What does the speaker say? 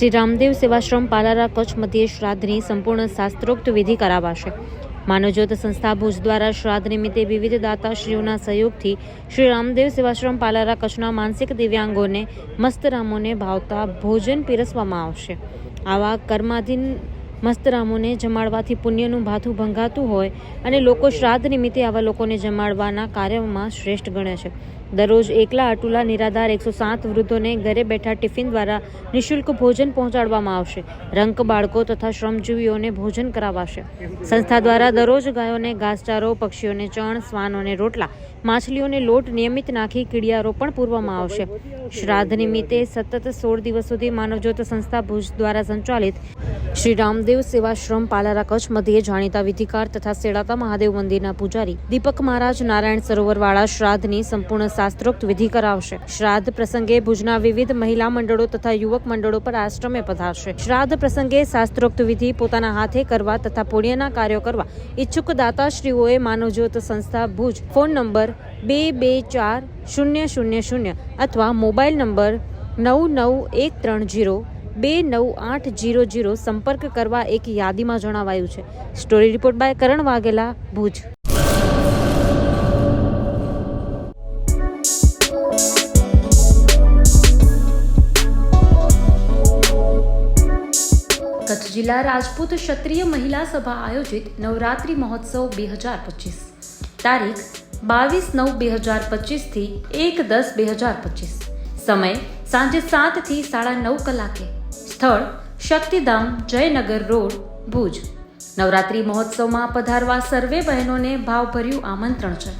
શ્રી રામદેવ સેવાશ્રમ પાલારા કચ્છ મધ્યે શ્રાદ્ધની સંપૂર્ણ શાસ્ત્રોક્ત વિધિ કરાવાશે. માનવજ્યોત સંસ્થા ભુજ દ્વારા શ્રાદ્ધ નિમિત્તે વિવિધ દાતાશ્રીઓના સહયોગથી શ્રી રામદેવ સેવાશ્રમ પાલારા કચ્છના માનસિક દિવ્યાંગોને મસ્તરામોને ભાવતા ભોજન પીરસવામાં આવશે. આવા કર્માધીન મસ્તરામોને જમાડવાથી પુણ્યનું ભાથું ભંગાતું હોય અને લોકો શ્રાદ્ધ નિમિત્તે આવા લોકોને જમાડવાના કાર્યમાં શ્રેષ્ઠ ગણે છે. દરરોજ એકલા અટુલા નિરાધાર એકસો સાત વૃદ્ધોને ઘરે બેઠા ટિફિન દ્વારા નિઃશુલ્ક ભોજન પહોંચાડવામાં આવશે. રંક બાળકો તથા શ્રમજીવીઓને ભોજન કરાવાશે. સંસ્થા દ્વારા દરરોજ ગાયોને ઘાસચારો, પક્ષીઓને ચણ શ્વાનોને રોટલા, માછલીઓને લોટ નિયમિત નાખી કીડિયારો પણ પૂરવામાં આવશે. શ્રાદ્ધ નિમિત્તે સતત સોળ દિવસ સુધી માનવજ્યોત સંસ્થા ભુજ દ્વારા સંચાલિત શ્રી રામદેવ સેવાશ્રમ પાલારા કચ્છ મધ્યે જાણીતા વિધિકાર તથા સેડાતા મહાદેવ મંદિરના પૂજારી દીપક મહારાજ નારાયણ સરોવરવાળા શ્રાદ્ધની સંપૂર્ણ શાસ્ત્રોક્ત વિધિ કરાવશે. શ્રાદ્ધ પ્રસંગે ભુજના વિવિધ મહિલા મંડળો તથા યુવક મંડળો પર આશ્રમે પધારશે. શ્રાદ્ધ પ્રસંગે શાસ્ત્રોક્ત વિધિ પોતાના હાથે કરવા તથા પુણ્યના કાર્યો કરવા ઈચ્છુક દાતાશ્રીઓએ માનવજ્યોત સંસ્થા ભુજ ફોન નંબર બે બે ચાર શૂન્ય શૂન્ય શૂન્ય અથવા મોબાઈલ નંબર નવ નવ એક ત્રણ જીરો બે નવ આઠ જીરો જીરો સંપર્ક કરવા એક યાદીમાં જણાવાયું છે. Story report by Karan Vaghela, Bhuj. Kutch જિલ્લા રાજપૂત ક્ષત્રિય મહિલા સભા આયોજિત નવરાત્રિ મહોત્સવ બે હજાર પચીસ. તારીખ બાવીસ નવ બે હજાર પચીસથી એક દસ બે હજાર પચીસ. સમય સાંજે સાતથી સાડા નવ કલાકે. સ્થળ શક્તિધામ જયનગર રોડ ભુજ. નવરાત્રિ મહોત્સવમાં પધારવા સર્વે બહેનોને ભાવભર્યું આમંત્રણ છે.